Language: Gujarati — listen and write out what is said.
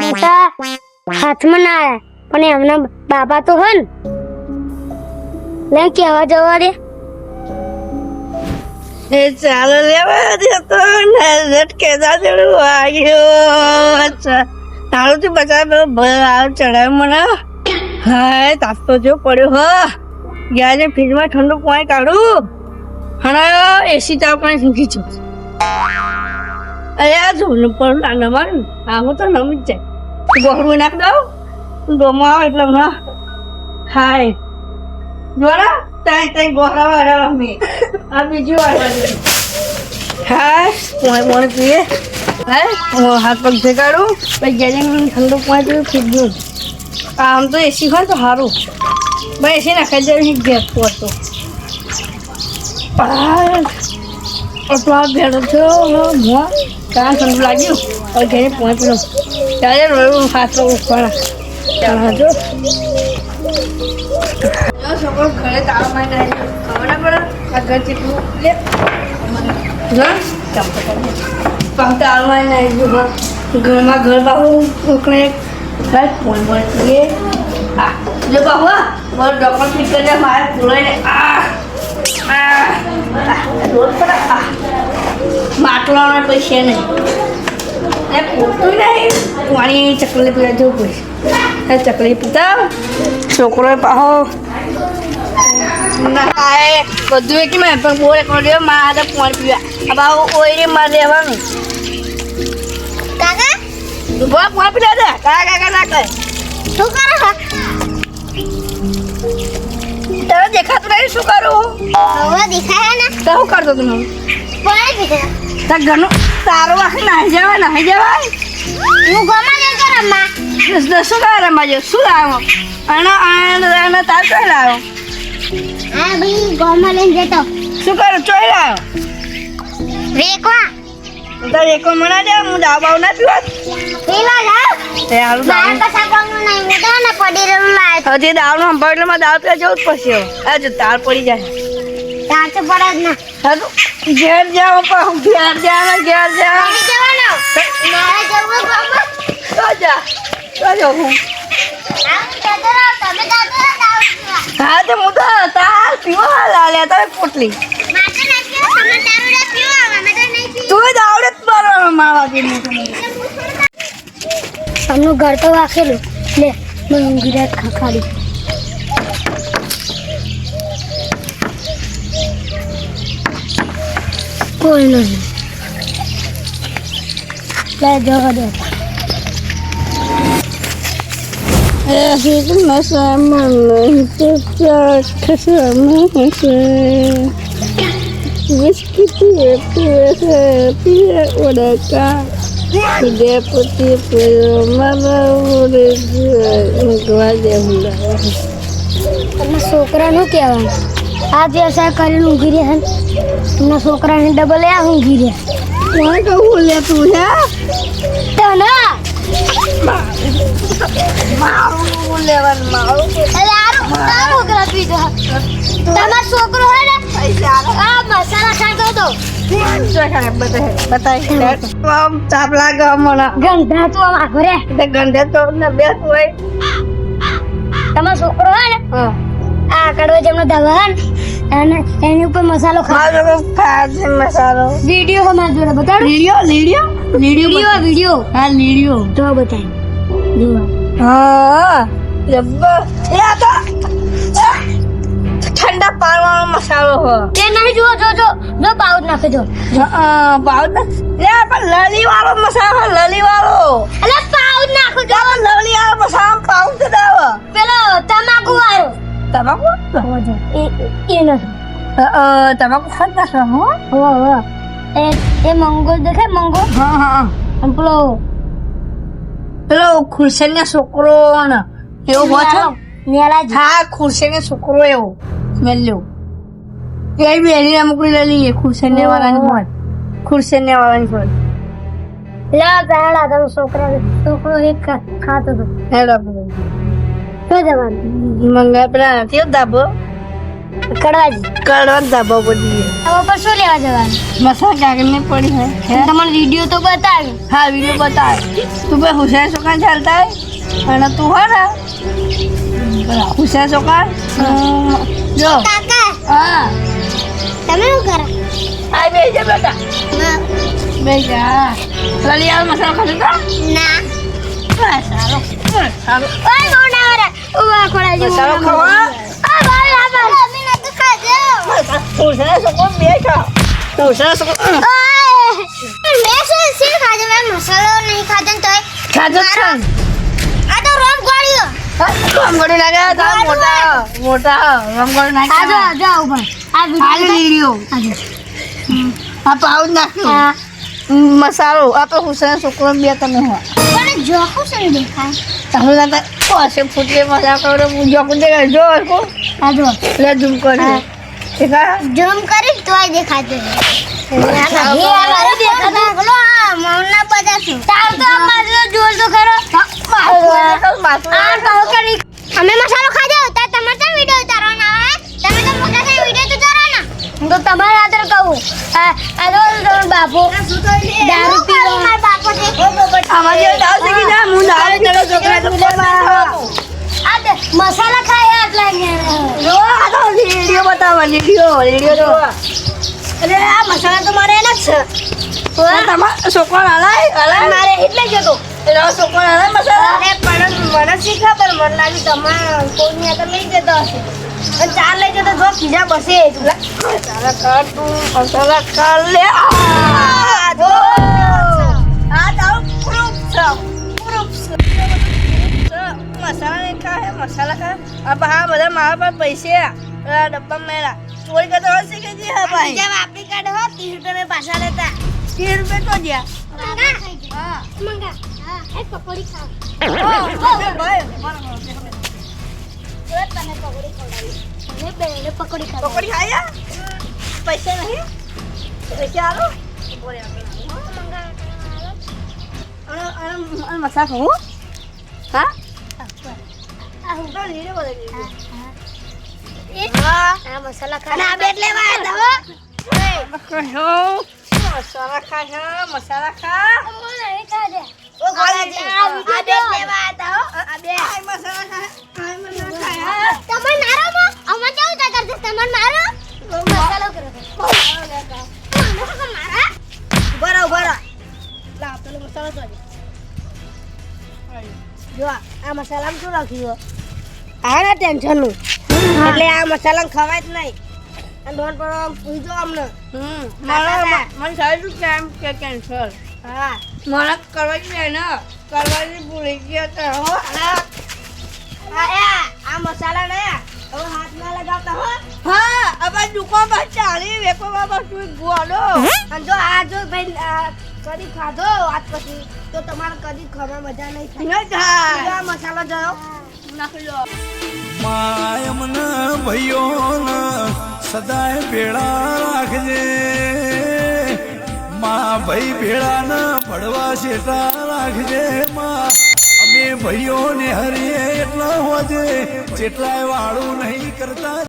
મોટા હાથમાં ના આવે પણ એમના બાબા તો હન લે કેવા જવા દે એ ચાલો લેવા જતો ને ઝટકે દાદડું આવ્યો તારું તું બચાવ ભાવ ચડાવ મને હા તાપ તો જો પડ્યો, હ. છે ફ્રીજમાં ઠંડુ પાણી કાઢું. હણા એસી ચા પાણી સૂકી છું. અરે, આ જોને પણ ના નમાર આમ તો નમી જ જાય. ગોળું નાખ દઉં આવે એટલે હમણાં હાય. જોરા તાઈ તાઈ ગોળા વાળા અમે. આ બીજું વાળા હા પોણે પોણે પીએ. હા હું હાથ પગ ભેગાડું. પછી ગયા ઠંડુ પાણી પીવું ફીરજું આમ તો એસી હોય તો સારું. ભાઈ એસી નાખાઈ જાય ગેસ પડતો ઓટો આ ભેડો મોં કાં ઠંડુ લાગ્યું? હવે ઘરે પોણે પીલો ત્યારે રોયું ઉપાડા. ચાલો જો. છોકરો ઘરે તાળા મારી ખબર ના પડે આ ઘર કેટલું લે. તાળા મારી ઘરમાં ઘર બાહુ છોકરા બસ ફોન છીએ આ જો બાહુ મારો ડોક્ટર ઠીક કરીને મારે ફૂલાઈને આ રોડ પર માટલાના પૈસા નહીં. એ પૂરતું નહીં. પાણી ચકલી પીવા જવું પડશે એ ચકલી પીતા. છોકરો પાહો. ના એ બધું એક મેં પણ બોર વાર મારે પાણી પીવા. હવે આવું ઓઈરે મારે લેવાનું. કાકા? બોલ પાણી પીવા દે કાકા કાકા ના કહે શું કરો છો? તારે દેખાતું નહીં શું કરું? હવે દેખાય ને? તો શું કરતો તું પાણી પીધા તાર ઘરનું તારો આખી નાહી જવાય નાહી જવાય. હું ગમા જતો રમવા. શું શું કરે રમાજો શું લાવ્યો અને અને તાર કઈ લાવો? આ ભાઈ ગમા લઈને જતો. શું કરું? ચોઈ લાવો. રેકવા તાર એકો મણા દે હું દાવ બાવ ના પીવા જાવ તે હારું દાવ. કશા કોમનું નહીં હું તો ને પડી રહેલું લાય હજી દાવનો સંભાળ એટલે મારે દાવ પીવા જવું જ પડશે. આ જો તાર પડી જાય. તાર તો પડે જ ના. હારું ઘેર જાઓ પણ ઘેર જા ઘેર જા જવાનો. મારે જવું તો જા તો જો હું. હું તો હું તો તાર પીવા તારે પોટલી. તો મારવા દે આમનું ઘર તો વાખેલું લે મને ગુજરાત ખખાડી કોઈ નહીં લે જોવા દે Yazıdım masama, tutacak kısmı wis gitu ya tuh happy dia putih punya mama udah gue enggak aja udah saya kali nunggu dia kan, karena sukaran udah boleh ya tuh ya, Tana. Mau lewat mau. Ada aku tahu kalau itu. તમારો એની ઉપર મસાલો ખાધો મસાલો વિડિયો હો મારા જોડે લીડિયો લીડિયો વિડિયો હા લીડિયો તો બતાય હા ઠંડા પાણીનો મસાલો હો એ નહીં જુઓ જો જો. જો પાઉચ નાખે જો. હા લે પણ લલી વાળો મસાલો હો, લલી વાળો એટલે પાઉચ નાખો જો. લલી વાળો મસાલો પાઉચ તો દાવ પેલો તમાકુ વાળો. તમાકુ? એ એ નથી તમાકુ ખાત ના છો હો. હો હો એ એ મંગો દેખાય મંગો હા હા. અને પેલો પેલો ખુરશીનો છોકરો ને એવો હો. નેલાજી હા ખુરશીનો છોકરો એવો. મેલ્યો એ બેરી અમુક લઈ લઈએ. ખુરશીને વાળાની હોય. ખુરશીને વાળાની હોય. લે તારા તમે છોકરા છોકરો એક ખાતો હતો. હેલો શું જવાનું? મંગા પેલા નથી ધાબો? કડવાજી કડવા ધાબો પડી હવે પર શું લેવા જવાનું? મસાલા કાગળની પડી હે. વીડિયો તો બતાવ્યો હા વીડિયો બતાવ. તું ભાઈ હુસેન સોકાન ચાલતા હે અને તું હે ને? હુસેન સોકાન જો. કાકા. હા. તમે શું કરો? આ બે જા બેટા. બે જા લલી આ મસાલો ખાધો તો? ના. મસાલો મસાલો ઓય મોનાવરા ઊભા ખોળાજી મસાલો ખાવા? આ ભાઈ આ ભાઈ અમે નતું ખાધો હુસેન સોકાન બે છો હુસેન સોકાન? મેં શું શી ખાધો? મેં મસાલો નહીં ખાધો ને તોય ખાધો જ ને? તો ગોળ્યો નાખે તારા મોટા મોટા રમકડું નાખે. આજો આજો ઉપર આ હાલ વીડિયો આજો આ પાઉ નાખ્યું. આ મસાલો આ તો હુસેન છોકરો બે તમે હો. પણ જો હુસેન દેખાય. તારું દાદા પાસે ફૂટલે મજા કરો જો કુદે જો કો આજો લે ઝૂમ કર. દેખા ઝૂમ કરી તોય દેખાતો અમે મસાલો ખાજો તો તમારે તો વિડિયો ઉતારવાનો આવે. તમે તો મોટા થઈ વિડિયો તો હું તો તમારે આદર કહું. આ આ તો તમારો બાપુ દારૂ પીવો. મારો બાપો આમાં જે દાળ શીખી જા હું દાળ ચલો છોકરા તો. આ મસાલા ખાય આટલા જો આ તો વિડિયો બતાવો વિડિયો વિડિયો તો અરે આ મસાલા તો મારે એના જ છે. તમારા છોકરા હલાય હલાય મારે એટલે જ હતો. એટલે છોકરા હલાય મસાલા? અરે પણ મને શીખા પર મને લાગ્યું તમારે કોઈની આગળ લઈ જતો હશે. અને ચાર લઈ જતો જો ખીજા બસે મસાલા કર તું કર લે. આ જો. આ તારું પ્રૂફ છે પ્રૂફ છે. મસાલા નહીં ખાય મસાલા ખાય. આ પા બધા મારા પાસે. પૈસે ડબ્બા મેળા ચોરી કરતો હશે કે જી હા ભાઈ? બીજા વાપરી કાઢો હો ત્રીસ રૂપિયા પાછા લેતા. ત્રીસ રૂપિયા તો જ્યાં. હા. મંગા એક પકોડી ખાવ તને પકોડી ખવડાવી મને બેને પકોડી ખાવ પકોડી ખાયા પૈસા નહીં પૈસા મસાલા ખાવું હા હું મસાલા ખા મસાલા ખા ઓ ખાલી આ બેટ લેવા હતા હો. આ બે. આ મસાલા ખા આ મસાલા ખા મારો મો? અમે કેવું તા કરતે તમને મારો મસાલો કરો. શું મારા? ઊભા રહો ઊભા રહો. લા પેલો મસાલો તો જો આ આ મસાલામાં શું રાખ્યું આ ના ટેન્શનનું. એટલે આ મસાલા ખવાય જ નહીં. ડોન પર પૂછજો અમને. હમ મને મને સારું કેમ કે કેન્સલ હા. મને કરવાની ને કરવાની ભૂલી ગયો તો હો આ મસાલા ને હવે હાથમાં લગાવતા હો. હા હવે ચાલી વેકો બાબા તું ગોડો અને જો આ જો ભાઈ આ કદી ખાધો આજ પછી તો તમારે કદી ખબર મજા નહીં થાય. આ મસાલો જોયો. નાખી લો. માયમન સદાય ભેળા રાખજે. મા ભાઈ ભેળા ન પડવા શેટા રાખજે માં. અમે ભાઈઓને હરીએ એટલા હોજે જેટલાય વાળું નહીં કરતા.